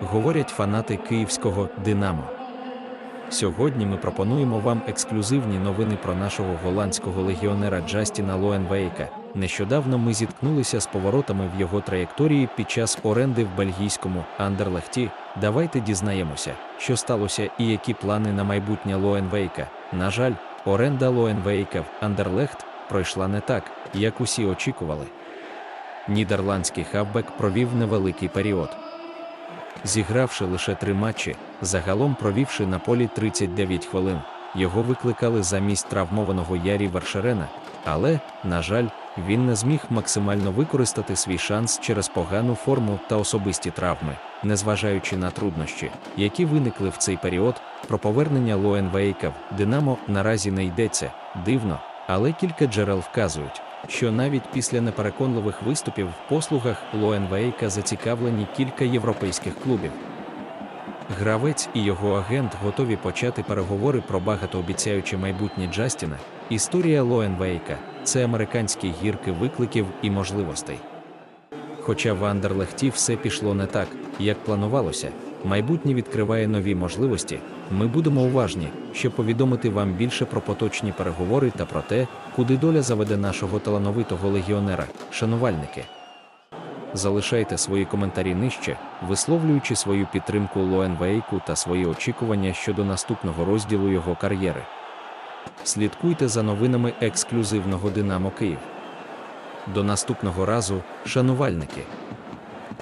говорять фанати київського Динамо. Сьогодні ми пропонуємо вам ексклюзивні новини про нашого голландського легіонера Джастіна Лоенвейка. Нещодавно ми зіткнулися з поворотами в його траєкторії під час оренди в бельгійському Андерлехті. Давайте дізнаємося, що сталося і які плани на майбутнє Лоенвейка. На жаль, оренда Лоенвейка в Андерлехт пройшла не так, як усі очікували. Нідерландський хавбек провів невеликий період. Зігравши лише три матчі, загалом провівши на полі 39 хвилин, його викликали замість травмованого Ярі Вершерена, але, на жаль, він не зміг максимально використати свій шанс через погану форму та особисті травми, незважаючи на труднощі, які виникли в цей період, про повернення Лоенвейка в Динамо наразі не йдеться, дивно, але кілька джерел вказують, що навіть після непереконливих виступів в послугах Лоенвейка зацікавлені кілька європейських клубів. Гравець і його агент готові почати переговори про багатообіцяюче майбутнє Джастіна. Історія Лоенвейка це американські гірки викликів і можливостей. Хоча в Андерлехті все пішло не так, як планувалося, майбутнє відкриває нові можливості. Ми будемо уважні, щоб повідомити вам більше про поточні переговори та про те, куди доля заведе нашого талановитого легіонера, шанувальники. Залишайте свої коментарі нижче, висловлюючи свою підтримку Лоенвейку та свої очікування щодо наступного розділу його кар'єри. Слідкуйте за новинами ексклюзивного Динамо Київ. До наступного разу, шанувальники!